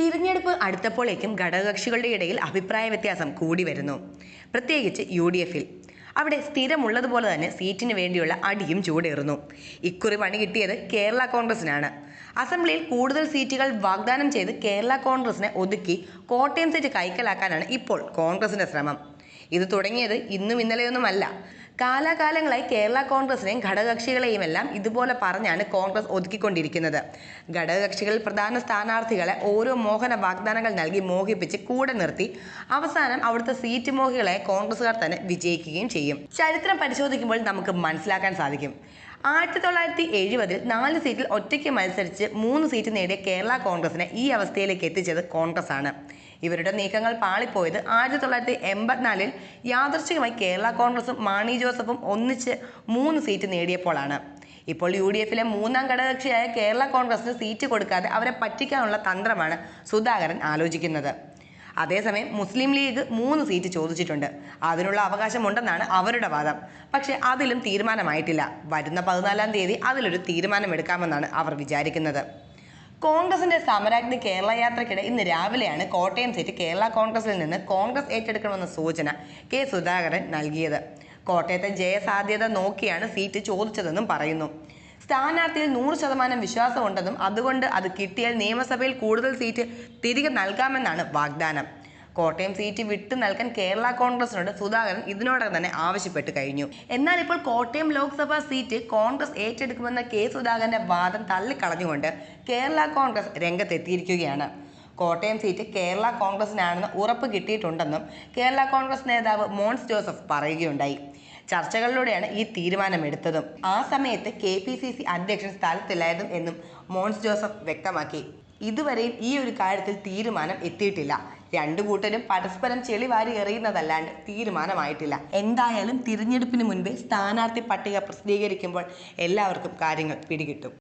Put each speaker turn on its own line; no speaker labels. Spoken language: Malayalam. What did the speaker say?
തിരഞ്ഞെടുപ്പ് അടുത്തപ്പോഴേക്കും ഘടകകക്ഷികളുടെ ഇടയിൽ അഭിപ്രായ വ്യത്യാസം കൂടി വരുന്നു. പ്രത്യേകിച്ച് യു ഡി എഫിൽ. അവിടെ സ്ഥിരമുള്ളതുപോലെ തന്നെ സീറ്റിന് വേണ്ടിയുള്ള അടിയും ചൂടേറുന്നു. ഇക്കുറി പണി കിട്ടിയത് കേരള കോൺഗ്രസിനാണ്. അസംബ്ലിയിൽ കൂടുതൽ സീറ്റുകൾ വാഗ്ദാനം ചെയ്ത് കേരള കോൺഗ്രസിനെ ഒതുക്കി കോട്ടയം സീറ്റ് കൈക്കലാക്കാനാണ് ഇപ്പോൾ കോൺഗ്രസിന്റെ ശ്രമം. ഇത് തുടങ്ങിയത് ഇന്നും ഇന്നലെയൊന്നുമല്ല. കാലാകാലങ്ങളായി കേരള കോൺഗ്രസിനെയും ഘടകകക്ഷികളെയും എല്ലാം ഇതുപോലെ പറഞ്ഞാണ് കോൺഗ്രസ് ഒതുക്കിക്കൊണ്ടിരിക്കുന്നത്. ഘടകകക്ഷികളിൽ പ്രധാന സ്ഥാനാർത്ഥികളെ ഓരോ മോഹന വാഗ്ദാനങ്ങൾ നൽകി മോഹിപ്പിച്ച് കൂടെ നിർത്തി. അവസാനം അവിടുത്തെ സീറ്റ് മോഹികളെ കോൺഗ്രസുകാർ തന്നെ വിജയിക്കുകയും ചെയ്യും. ചരിത്രം പരിശോധിക്കുമ്പോൾ നമുക്ക് മനസ്സിലാക്കാൻ സാധിക്കും. ആയിരത്തി തൊള്ളായിരത്തി എഴുപതിൽ നാല് സീറ്റിൽ ഒറ്റയ്ക്ക് മത്സരിച്ച് മൂന്ന് സീറ്റ് നേടിയ കേരള കോൺഗ്രസിനെ ഈ അവസ്ഥയിലേക്ക് എത്തിച്ചത് കോൺഗ്രസ് ആണ് ഇവരുടെ നീക്കങ്ങൾ പാളിപ്പോയത് ആയിരത്തി തൊള്ളായിരത്തി എൺപത്തിനാലിൽ യാദർച്ഛികമായി കേരള കോൺഗ്രസും മാണി ജോസഫും ഒന്നിച്ച് മൂന്ന് സീറ്റ് നേടിയപ്പോഴാണ്. ഇപ്പോൾ യു ഡി എഫിലെ മൂന്നാം ഘടകകക്ഷിയായ കേരള കോൺഗ്രസിന് സീറ്റ് കൊടുക്കാതെ അവരെ പറ്റിക്കാനുള്ള തന്ത്രമാണ് സുധാകരൻ ആലോചിക്കുന്നത്. അതേസമയം മുസ്ലിം ലീഗ് മൂന്ന് സീറ്റ് ചോദിച്ചിട്ടുണ്ട്. അതിനുള്ള അവകാശമുണ്ടെന്നാണ് അവരുടെ വാദം. പക്ഷേ അതിലും തീരുമാനമായിട്ടില്ല. വരുന്ന പതിനാലാം തീയതി അതിലൊരു തീരുമാനമെടുക്കാമെന്നാണ് അവർ വിചാരിക്കുന്നത്. കോൺഗ്രസിന്റെ സമരാഗ്നി കേരള യാത്രയ്ക്കിടെ ഇന്ന് രാവിലെയാണ് കോട്ടയം സീറ്റ് കേരള കോൺഗ്രസിൽ നിന്ന് കോൺഗ്രസ് ഏറ്റെടുക്കണമെന്ന സൂചന കെ സുധാകരൻ നൽകിയത്. കോട്ടയത്തെ ജയസാധ്യത നോക്കിയാണ് സീറ്റ് ചോദിച്ചതെന്നും പറയുന്നു. സ്ഥാനാർത്ഥിയിൽ നൂറ് ശതമാനം വിശ്വാസമുണ്ടെന്നും അതുകൊണ്ട് അത് കിട്ടിയാൽ നിയമസഭയിൽ കൂടുതൽ സീറ്റ് തിരികെ നൽകാമെന്നാണ് വാഗ്ദാനം. കോട്ടയം സീറ്റ് വിട്ടു നൽകാൻ കേരള കോൺഗ്രസിനോട് സുധാകരൻ ഇതിനോടകം തന്നെ ആവശ്യപ്പെട്ട് കഴിഞ്ഞു. എന്നാൽ ഇപ്പോൾ കോട്ടയം ലോക്സഭാ സീറ്റ് കോൺഗ്രസ് ഏറ്റെടുക്കുമെന്ന കെ സുധാകരന്റെ വാദം തള്ളിക്കളഞ്ഞുകൊണ്ട് കേരള കോൺഗ്രസ് രംഗത്തെത്തിയിരിക്കുകയാണ്. കോട്ടയം സീറ്റ് കേരള കോൺഗ്രസിനാണെന്ന് ഉറപ്പ് കിട്ടിയിട്ടുണ്ടെന്നും കേരള കോൺഗ്രസ് നേതാവ് മോൻസ് ജോസഫ് പറയുകയുണ്ടായി. ചർച്ചകളിലൂടെയാണ് ഈ തീരുമാനമെടുത്തതും. ആ സമയത്ത് കെ പി സി സി അധ്യക്ഷൻ സ്ഥലത്തില്ലായതും എന്നും മോൻസ് ജോസഫ് വ്യക്തമാക്കി. ഇതുവരെയും ഈ ഒരു കാര്യത്തിൽ തീരുമാനം എത്തിയിട്ടില്ല. രണ്ടു കൂട്ടരും പരസ്പരം ചെളി വാരി എറിയുന്നതല്ലാണ്ട് തീരുമാനമായിട്ടില്ല. എന്തായാലും തിരഞ്ഞെടുപ്പിന് മുൻപേ സ്ഥാനാർത്ഥി പട്ടിക പ്രസിദ്ധീകരിക്കുമ്പോൾ എല്ലാവർക്കും കാര്യങ്ങൾ പിടികിട്ടും.